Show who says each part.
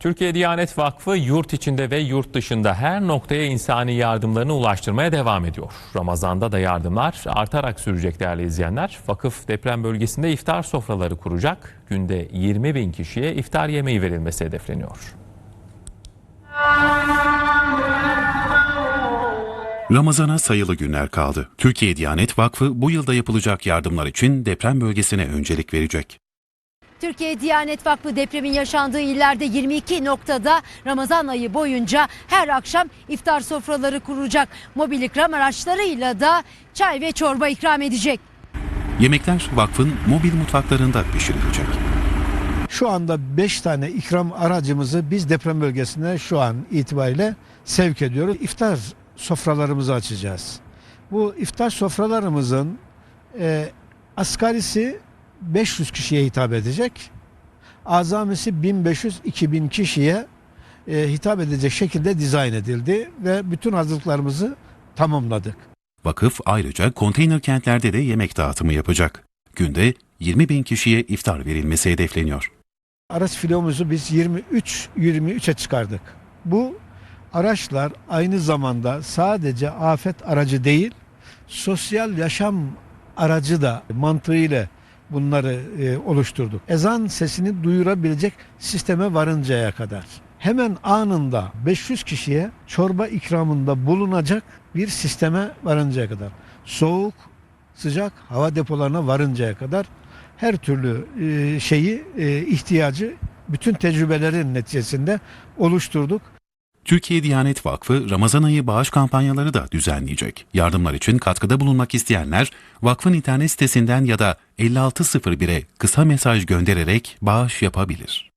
Speaker 1: Türkiye Diyanet Vakfı yurt içinde ve yurt dışında her noktaya insani yardımlarını ulaştırmaya devam ediyor. Ramazanda da yardımlar artarak sürecek değerli izleyenler. Vakıf deprem bölgesinde iftar sofraları kuracak. Günde 20 bin kişiye iftar yemeği verilmesi hedefleniyor.
Speaker 2: Ramazana sayılı günler kaldı. Türkiye Diyanet Vakfı bu yılda yapılacak yardımlar için deprem bölgesine öncelik verecek.
Speaker 3: Türkiye Diyanet Vakfı depremin yaşandığı illerde 22 noktada Ramazan ayı boyunca her akşam iftar sofraları kuracak. Mobil ikram araçlarıyla da çay ve çorba ikram edecek.
Speaker 2: Yemekler vakfın mobil mutfaklarında pişirilecek.
Speaker 4: Şu anda 5 tane ikram aracımızı biz deprem bölgesine şu an itibariyle sevk ediyoruz. İftar sofralarımızı açacağız. Bu iftar sofralarımızın e, asgarisi 500 kişiye hitap edecek. Azamisi 1500-2000 kişiye e, hitap edecek şekilde dizayn edildi ve bütün hazırlıklarımızı tamamladık.
Speaker 2: Vakıf ayrıca konteyner kentlerde de yemek dağıtımı yapacak. Günde 20 bin kişiye iftar verilmesi hedefleniyor.
Speaker 4: Araç filomuzu biz 23 23'e çıkardık. Bu araçlar aynı zamanda sadece afet aracı değil, sosyal yaşam aracı da mantığıyla bunları e, oluşturduk. Ezan sesini duyurabilecek sisteme varıncaya kadar. Hemen anında 500 kişiye çorba ikramında bulunacak bir sisteme varıncaya kadar. Soğuk, sıcak hava depolarına varıncaya kadar her türlü e, şeyi e, ihtiyacı bütün tecrübelerin neticesinde oluşturduk.
Speaker 2: Türkiye Diyanet Vakfı Ramazan ayı bağış kampanyaları da düzenleyecek. Yardımlar için katkıda bulunmak isteyenler vakfın internet sitesinden ya da 5601'e kısa mesaj göndererek bağış yapabilir.